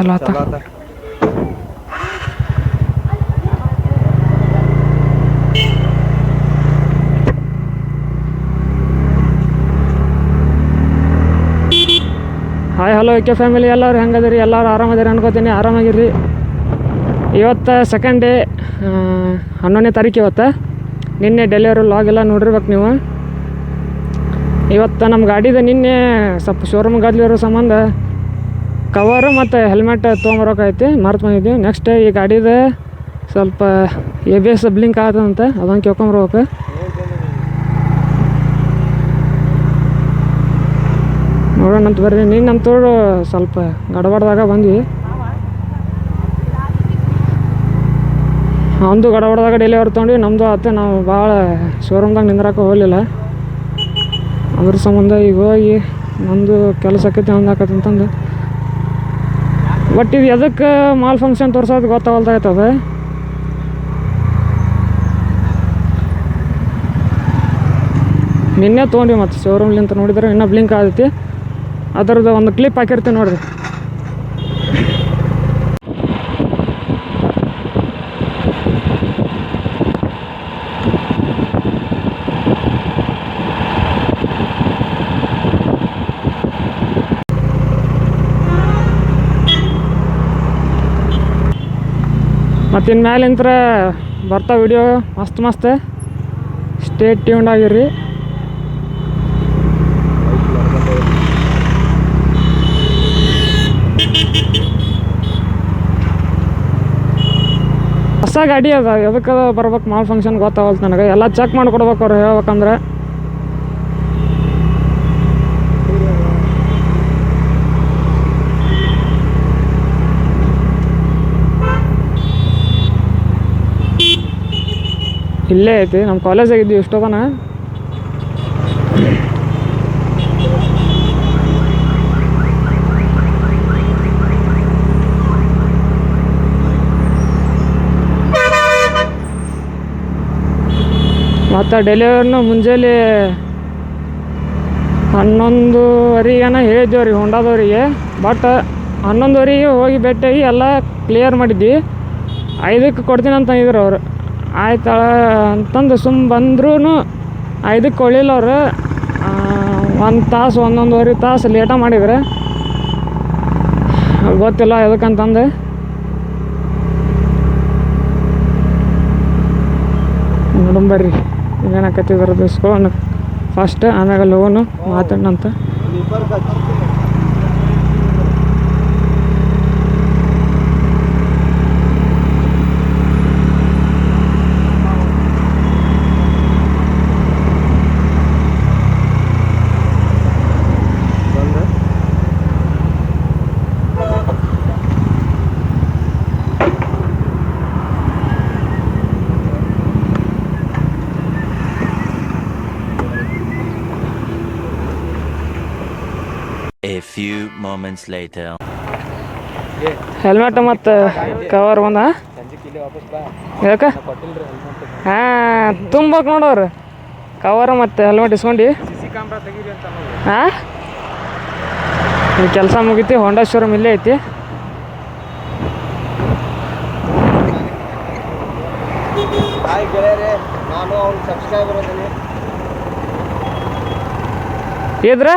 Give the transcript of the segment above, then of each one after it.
ಚಲೋ ಆತ hi hello K family ಎಲ್ಲರೂ ಹೆಂಗದಿರಿ? ಎಲ್ಲರೂ ಆರಾಮದಿರಿ ಅನ್ಕೋತೀನಿ. ಆರಾಮಾಗಿರ್ರಿ. ಇವತ್ತು ಸೆಕೆಂಡ್ ಡೇ ಹನ್ನೊಂದನೇ ತಾರೀಕು ಇವತ್ತು. ನಿನ್ನೆ ಡೆಲಿವರಿ ಲಾಗ್ ಎಲ್ಲ ನೋಡಿರ್ಬೇಕು ನೀವು. ಇವತ್ತು ನಮ್ಮ ಗಾಡಿದ ನಿನ್ನೆ ಸ್ವಲ್ಪ ಶೋರೂಮ್ ಗಾದ್ಲಿರೋ ಸಂಬಂಧ ಕವರು ಮತ್ತು ಹೆಲ್ಮೆಟ್ ತೊಗೊಂಬರೋಕೈತಿ ಮರ್ತು ಬಂದಿದ್ವಿ ನೆಕ್ಸ್ಟ್ ಈ ಗಾಡಿದು ಸ್ವಲ್ಪ ಎ ಬಿ ಎಸ್ ಬ್ಲಿಂಕ್ ಆತಂತೆ ಅದನ್ನು ಕೇಳ್ಕೊಂಬರ್ಬೇಕು. ನೋಡೋಣ ಅಂತ ಬರ್ರಿ ನೀನು ನಮ್ಮ ತೋಡು ಸ್ವಲ್ಪ ಗಡಬಡ್ದಾಗ ಬಂದ್ವಿ. ಅವನದು ಗಡಬಡ್ದಾಗ ಡೆಲಿವರಿ ತೊಗೊಂಡ್ವಿ ನಮ್ಮದು ಆತ, ನಾವು ಭಾಳ ಶೋರೂಮ್ದಾಗ ನಿಂದ್ರಕ್ಕೆ ಹೋಗಲಿಲ್ಲ. ಅದ್ರ ಸಂಬಂಧ ಈಗ ಹೋಗಿ ನಮ್ಮದು ಕೆಲಸ ಆಕೈತಿ ಬಟ್ ಇದು ಎದಕ್ಕೆ ಮಾಲ್ ಫಂಕ್ಷನ್ ತೋರ್ಸೋದು ಗೊತ್ತಾಗಲ್ದಾಗತ್ತದ ನಿನ್ನೆ ತೊಗೊಂಡ್ವಿ ಮತ್ತು ಶೋರೂಮ್ಲಿಂತ ನೋಡಿದ್ರೆ ಇನ್ನೂ ಬ್ಲಿಂಕ್ ಆದೈತಿ. ಅದರದ್ದು ಒಂದು ಕ್ಲಿಪ್ ಹಾಕಿರ್ತೀನಿ ನೋಡ್ರಿ. ಮತ್ತು ಇನ್ಮ್ಯಾಲಿಂತ್ರ ಬರ್ತಾ ವಿಡಿಯೋ ಮಸ್ತ್ ಮಸ್ತ್. ಸ್ಟೇಟ್ ಟ್ಯೂನ್ಡ್ ಆಗಿರ್ರಿ. ಹೊಸ ಗಾಡಿ ಅದ ಎದಕ್ಕೆ ಬರ್ಬೇಕು ಮಾಲ್ ಫಂಕ್ಷನ್ ಗೊತ್ತಾಗಲ್ತು ನನಗೆ. ಎಲ್ಲ ಚೆಕ್ ಮಾಡಿ ಕೊಡ್ಬೇಕು ಅವ್ರು ಹೇಳ್ಬೇಕಂದ್ರೆ. ಇಲ್ಲೇ ಐತಿ. ನಮ್ಮ ಕಾಲೇಜಾಗ ಇದ್ವಿ ಇಷ್ಟೋದನ ಮತ್ತು ಡೆಲಿವರಿನೂ ಮುಂಜಾನೆ ಹನ್ನೊಂದುವರೆಗೇನ ಹೇಳಿದ್ದೇವೆ ರೀ ಹೊಂಡಾದವರಿಗೆ. ಬಟ್ ಹನ್ನೊಂದುವರೆಗೆ ಹೋಗಿ ಭೇಟಿಯಾಗಿ ಎಲ್ಲ ಕ್ಲಿಯರ್ ಮಾಡಿದ್ವಿ. ಐದಕ್ಕೆ ಕೊಡ್ತೀನಿ ಅಂತ ಅವರು. ಆಯ್ತಳ ಅಂತಂದು ಸುಮ್ ಬಂದ್ರೂ ಐದಕ್ಕೆ ಅವರು ಒಂದು ತಾಸು, ಒಂದೊಂದುವರೆ ತಾಸು ಲೇಟ ಮಾಡಿದ್ರೆ. ಗೊತ್ತಿಲ್ಲ ಎದಕ್ಕಂತಂದು. ನೋಡಂಬರ್ರಿ ಬರ್ರಿ ಏನಾಕತಿ ಇದ್ರದ್ದು ಇಸ್ಕೊಳ್ಳೋಣ ಫಸ್ಟ್ ಆಮ್ಯಾಗ ಲೋನು ಮಾತಾಡೋಣಂತ ಬಂದ A few moments later. Helmet ಮತ್ತು ಕವರ್ ಬಂದ? ಹೇಳಕ ಯಾಕೆ? ಹಾಂ ತುಂಬಕ್ ನೋಡೋರು. ಕವರ್ ಮತ್ತು ಹೆಲ್ಮೆಟ್ ಇಸ್ಕೊಂಡು. ಹಾಂ? ಕೆಲಸ ಮುಗೀತಿ ಹೊಂಡಾ ಶೋರೂಮ್ ಇಲ್ಲೇ ಐತಿ. ಇದ್ರಾ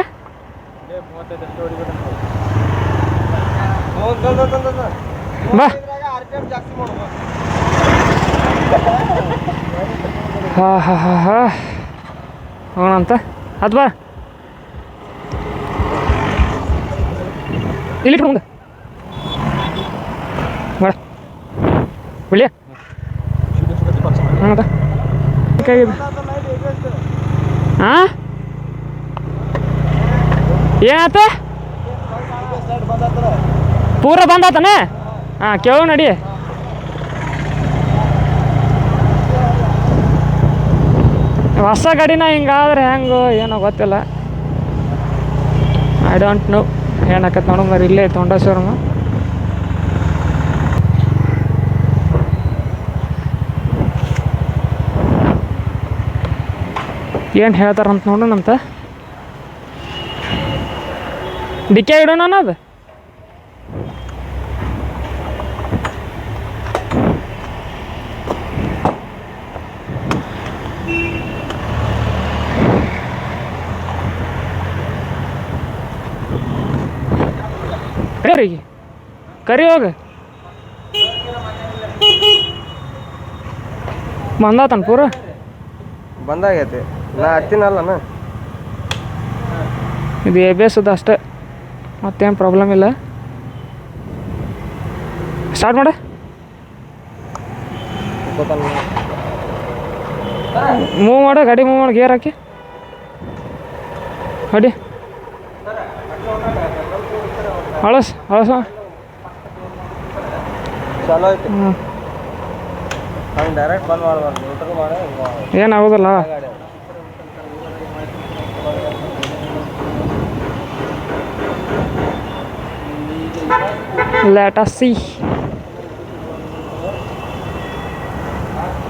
ಬಾ. ಹಾ ಹಾ ಹಾ ಹಾ. ಹೋಗೋಣಂತ ಅದು ಬಾ. ಇಲ್ಲಿ ಮುಂದೆ. ಬೇಡ ಬಿಳಿ ಹಂಗದ ಹಾಂ ಏನಾತ ಪೂರ ಬಂದಾತನ? ಹಾಂ, ಕೇಳು ನಡಿ. ಹೊಸ ಗಾಡಿನ ಹಿಂಗಾದ್ರೆ ಹೆಂಗೋ ಏನೋ ಗೊತ್ತಿಲ್ಲ. ಐ ಡೋಂಟ್ ನೋ ಏನಾಕತ್ ನೋಡು ಮರಿ, ಇಲ್ಲೇ ತೊಂಡ ಶೋರೂಮ್ ಏನು ಹೇಳ್ತಾರಂತ ನೋಡೋಣಂತ ಡಿಕ್ಕಿ ಇಡೋಣ ಅದು ಕರಿ ಹೋಗ. ಬಂದಾತನ್ ಪೂರ? ಬಂದಾಗೈತಿ. ನಾ ಹತ್ತಿನಲ್ಲನ ಇದು ಎಬ್ಬೇಸದ ಅಷ್ಟೇ. ಮತ್ತೇನು ಪ್ರಾಬ್ಲಮ್ ಇಲ್ಲ. ಸ್ಟಾರ್ಟ್ ಮಾಡ. ಮೂವ್ ಮಾಡ ಗಾಡಿ ಮೂವ್ ಮಾಡಿ ಗೇರ್ ಹಾಕಿ. ಗಾಡಿ ಹಳಸ್ ಹಳಸ ಚಲೋ ಐತಿ ಹ್ಞೂ ಹಂಗೆ ಡೈರೆಕ್ಟ್ ಬಂದ್ ಮಾಡ್ಬಾರ್ದು ನ್ಯೂಟ್ರಲ್ ಮಾಡಿ ಏನಾಗೋದಿಲ್ಲ ಲೆಟ್ ಅಸ್ ಸಿ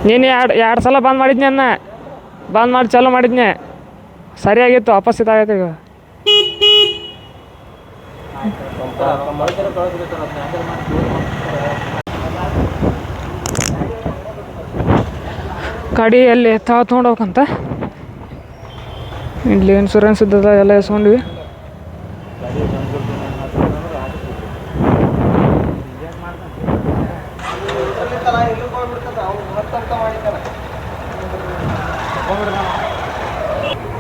ನೀನು ಎರಡು ಎರಡು ಸಲ ಬಂದ್ ಮಾಡಿದ್ನಿ ಅನ್ನ. ಬಂದ್ ಮಾಡಿ ಚಾಲೂ ಮಾಡಿದ್ನೆ. ಸರಿಯಾಗಿತ್ತು, ವಾಪಸ್ ಇದಾಗೈತೆ ಈಗ. ಗಾಡಿ ಎಲ್ಲಿ ತಾವು ತೊಗೊಂಡೋಗ್ಬೇಕಂತ ಇಲ್ಲಿ ಇನ್ಶೂರೆನ್ಸ್ ಇದ್ದದ ಎಲ್ಲ ಎಸ್ಕೊಂಡ್ವಿ.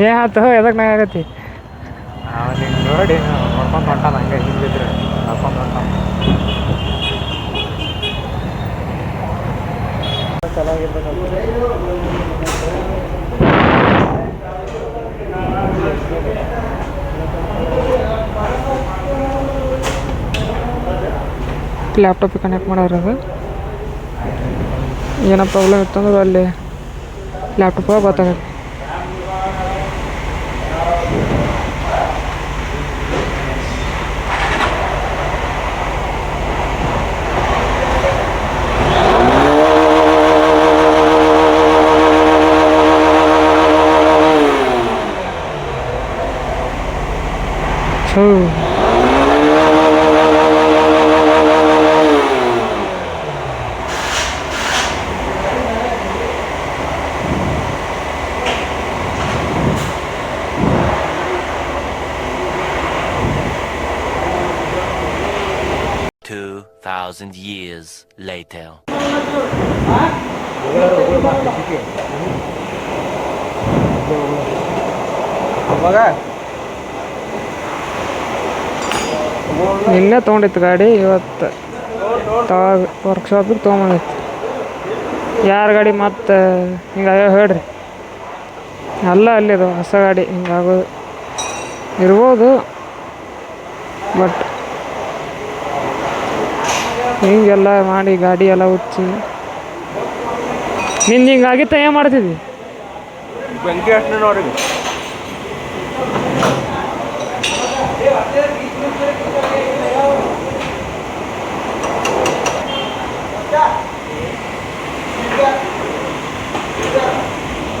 ಏ ಆತು ಎದಕ್ಕೆ ನಂಗೆ ಆಗತ್ತಿ. ನೋಡಿ ನೋಡ್ಕೊಂಡು ಹೊಂಟಾನ ಹಂಗೆ ಹಿಂಗಿದ್ರೆ. ನೋಡ್ಕೊಂಡು ಹೊಂಟಾನ. ಲ್ಯಾಪ್ಟಾಪಿಗೆ ಕನೆಕ್ಟ್ ಮಾಡೋರು ಅದು. ಏನೋ ಪ್ರಾಬ್ಲಮ್ ಇತ್ತಂದ್ರೆ ಅಲ್ಲಿ ಲ್ಯಾಪ್ಟಾಪ್ ಗೊತ್ತಾಗುತ್ತೆ 서울 2,000 years later. ನಿನ್ನೆ ತೊಗೊಂಡಿತ್ತು ಗಾಡಿ ಇವತ್ತು ತಾವಾಗ ವರ್ಕ್ಶಾಪಿಗೆ ತೊಗೊಂಬಂದಿತ್ತು. ಯಾರ ಗಾಡಿ ಮತ್ತೆ ಹಿಂಗೆ ಹೇಳ್ರಿ. ಅಲ್ಲ ಅಲ್ಲಿದು ಹೊಸ ಗಾಡಿ ಹಿಂಗಾಗೋದು. ಇರ್ಬೋದು ಬಟ್ ಹಿಂಗೆಲ್ಲ ಮಾಡಿ ಗಾಡಿ ಎಲ್ಲ ಉಚ್ಚಿ. ನಿಂದು ಹಿಂಗಾಗಿತ್ತ ಏನು ಮಾಡ್ತಿದ್ವಿ ಬೆಂಕಿ ನೋಡಿ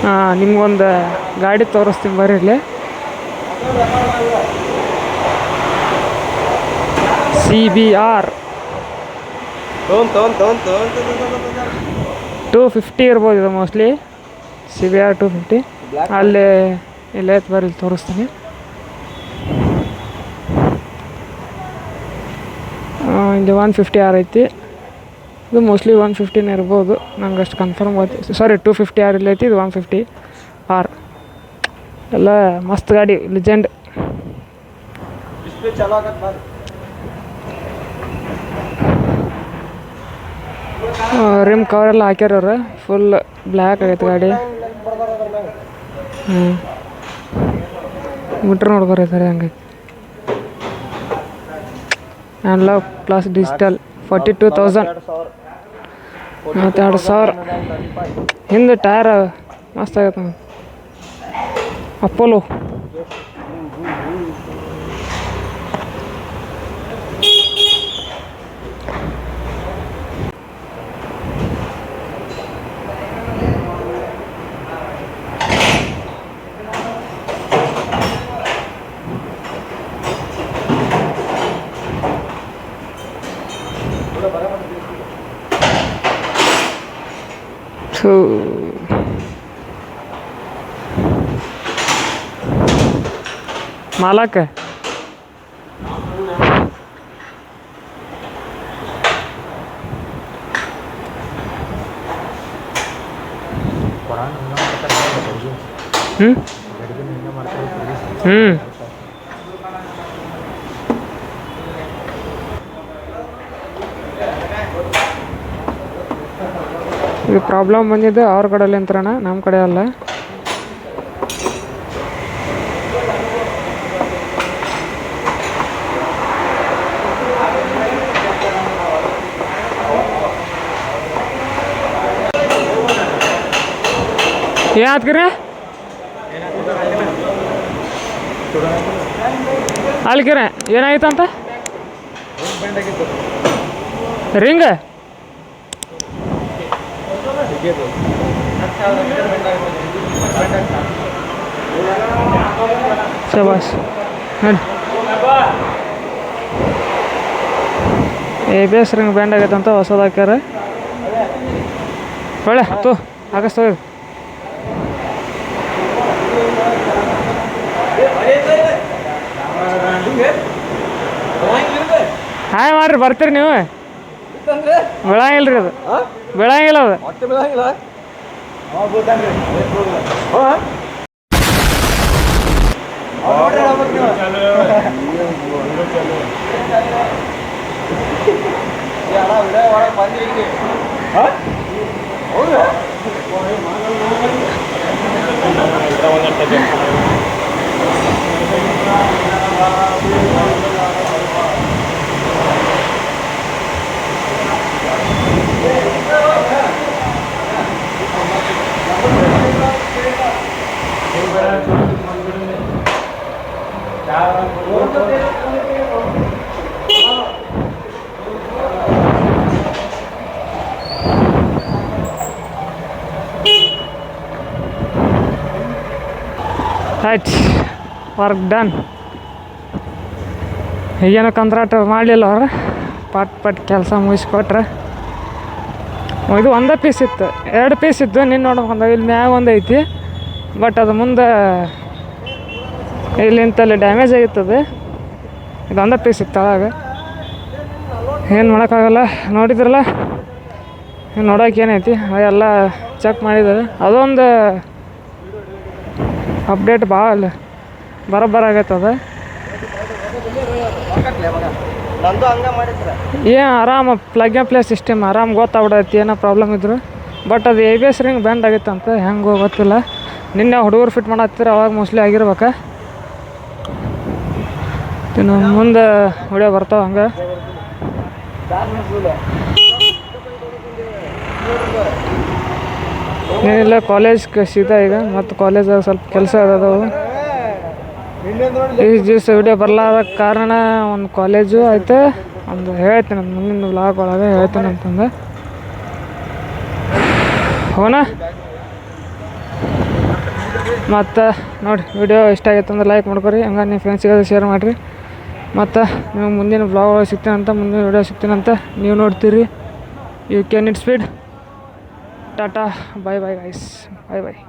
ಹಾಂ ನಿಮ್ಗೊಂದು ಗಾಡಿ ತೋರಿಸ್ತೀನಿ ಬರ್ರಿ ಇಲ್ಲಿ. C B R. Two fifty ಇರ್ಬೋದು ಇದು mostly. C B R two fifty. ಅಲ್ಲಿ ಇಲ್ಲೇ ಬರ ಇಲ್ಲಿ ತೋರಿಸ್ತೀನಿ ಇಲ್ಲಿ ಒನ್ ಫಿಫ್ಟಿ ಆರ್ ಐತಿ. ಇದು ಮೋಸ್ಟ್ಲಿ ಒನ್ ಫಿಫ್ಟಿನ ಇರ್ಬೋದು. ನಂಗೆ ಅಷ್ಟು ಕನ್ಫರ್ಮ್ ಆಯ್ತು ಸಾರಿ ಟೂ ಫಿಫ್ಟಿ ಆರ್ ಇಲ್ಲಿ ಐತಿ ಇದು ಒನ್ ಫಿಫ್ಟಿ ಆರ್ ಎಲ್ಲ ಮಸ್ತ್ ಗಾಡಿ ಲಿಜೆಂಡ್ ಡಿಸ್ಪ್ಲೇ ಚಲೋ ಆಗತ್ತೆ ಬಾರಿ ರಿಮ್ ಕವರ್ ಎಲ್ಲ ಹಾಕ್ಯಾರ ಫುಲ್ ಬ್ಲ್ಯಾಕ್ ಆಗೈತೆ ಗಾಡಿ. ಹ್ಞೂ ಮೀಟ್ರ್ ನೋಡ್ಬಾರ ಸರಿ ಹಂಗೆ. Unlock plus digital forty two thousand ಎರಡು ಸಾವಿರ. ಹಿಂದೆ ಟೈರ್ ಮಸ್ತ್ ಆಗೈತೆ ಅಪ್ಪೋಲೋ ಅಡುಗೆ ಹ್ಞೂ ಹ್ಞೂ ಇದು ಪ್ರಾಬ್ಲಮ್ ಬಂದಿದ್ದು ಅವ್ರ ಕಡೆಯಲ್ಲಿ ನಮ್ಮ ಕಡೆ ಅಲ್ಲ. ಏನಾತ್ಕ್ರಿ ಅಲ್ಕಿರ ಏನಾಯ್ತಂತ ring? ಶಬಾಸ್ A B S ring band ಆಗೈತಂತ ಹೊಸದು ಹಾಕ್ಯಾರ ಒಳ್ಳೆ, ತೋ, ಹಾಕಿಸ್ತೋ ಹಾಯ್ ಮಾಡ್ರಿ ಬರ್ತೀರಿ ನೀವು? ಬೀಳಂಗಿಲ್ಲ ರೀ ಅದು ಬೆಳಂಗಿಲ್ಲ? ಅದು Right. Work done. ಈಗೇನು ಕಂತ್ರಾಟ ಮಾಡಲಿಲ್ಲ ಅವ್ರು. ಪಟ್ ಪಟ್ ಕೆಲಸ ಮುಗಿಸ್ಕೊಟ್ರೆ. ಇದು ಒಂದೇ ಪೀಸ್ ಇತ್ತು. ಎರಡು ಪೀಸ್ ಇತ್ತು ನಿನ್ನ ನೋಡ್ಕೊಂಡು ಇಲ್ಲಿ ಮ್ಯಾಗ ಒಂದು ಐತಿ. ಬಟ್ ಅದು ಮುಂದೆ ಇಲ್ಲಿಂತಲ್ಲಿ ಡ್ಯಾಮೇಜ್ ಆಗಿತ್ತದೆ ಇದು ಒಂದೇ ಪೀಸ್ ಇತ್ತು ಅವಾಗ ಏನು ಮಾಡೋಕ್ಕಾಗಲ್ಲ. ನೋಡಿದ್ರಲ್ಲ? ನೋಡೋಕೆ ಏನೈತಿ. ಅದೆಲ್ಲ ಚೆಕ್ ಮಾಡಿದ್ದಾರೆ. ಅದೊಂದು ಅಪ್ಡೇಟ್ ಭಾಳ ಮಾಡಿದ್ರ. ಏನು ಆರಾಮ ಪ್ಲಗ್ ಆ್ಯಂಡ್ ಪ್ಲೇ ಸಿಸ್ಟಮ್ ಆರಾಮ್ ಗೊತ್ತಾಗ್ಬಿಡೈತಿ ಏನೋ ಪ್ರಾಬ್ಲಮ್ ಇದ್ರು. ಬಟ್ ಅದು A B S ring band ಆಗಿತ್ತಂತ ಹೆಂಗೆ ಗೊತ್ತಿಲ್ಲ. ನಿನ್ನೆ ಹುಡುಗರು ಫಿಟ್ ಮಾಡತ್ತಿರ ಅವಾಗ ಮೋಸ್ಟ್ಲಿ ಆಗಿರ್ಬೇಕ. ಇನ್ನು ಮುಂದೆ ವಿಡಿಯೋ ಬರ್ತಾವ ಹಂಗೆ. ಏನಿಲ್ಲ ಕಾಲೇಜ್ ಸೀದಾ ಈಗ ಮತ್ತು ಕಾಲೇಜಾಗ ಸ್ವಲ್ಪ ಕೆಲಸ ಅದಾವು ಈ ದಿವಸ ವಿಡಿಯೋ ಬರಲಾದ ಕಾರಣ ಒಂದು ಕಾಲೇಜು ಐತೆ. ಒಂದು ಹೇಳ್ತೀನಿ ಮುಂದಿನ ಬ್ಲಾಗ್ ಒಳಗೆ ಹೇಳ್ತೀನಿ ಅಂತಂದು. ಹೋನ ಮತ್ತು ನೋಡಿ ವಿಡಿಯೋ ಇಷ್ಟ ಆಗೈತೆ ಅಂದ್ರೆ ಲೈಕ್ ಮಾಡ್ಕೊರಿ. ಹಂಗೆ ನಿಮ್ಮ ಫ್ರೆಂಡ್ಸಿಗೆ ಶೇರ್ ಮಾಡಿರಿ. ಮತ್ತು ನೀವು ಮುಂದಿನ ಬ್ಲಾಗ್ ಒಳಗೆ ಸಿಗ್ತೀನಂತ ಮುಂದಿನ ವಿಡಿಯೋ ಸಿಗ್ತೀನಂತ ನೀವು ನೋಡ್ತೀರಿ. You can it speed tata bye bye guys bye bye